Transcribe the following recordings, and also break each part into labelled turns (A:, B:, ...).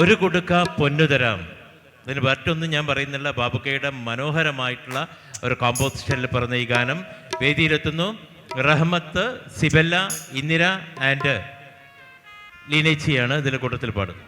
A: ഒരു കുടുക്ക പൊന്നു തരാം. ഇതിന് മറ്റൊന്നും ഞാൻ പറയുന്നില്ല. ബാബുക്കയുടെ മനോഹരമായിട്ടുള്ള ഒരു കോമ്പോസിഷനിൽ പറഞ്ഞ ഈ ഗാനം വേദിയിലെത്തുന്നു. റഹ്മത്ത് സിബല്ല ഇന്ദിര ആൻഡ് ലീനേച്ചിയാണ് ഇതിന്റെ കൂട്ടത്തിൽ പാടുന്നത്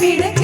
B: பிடிக்க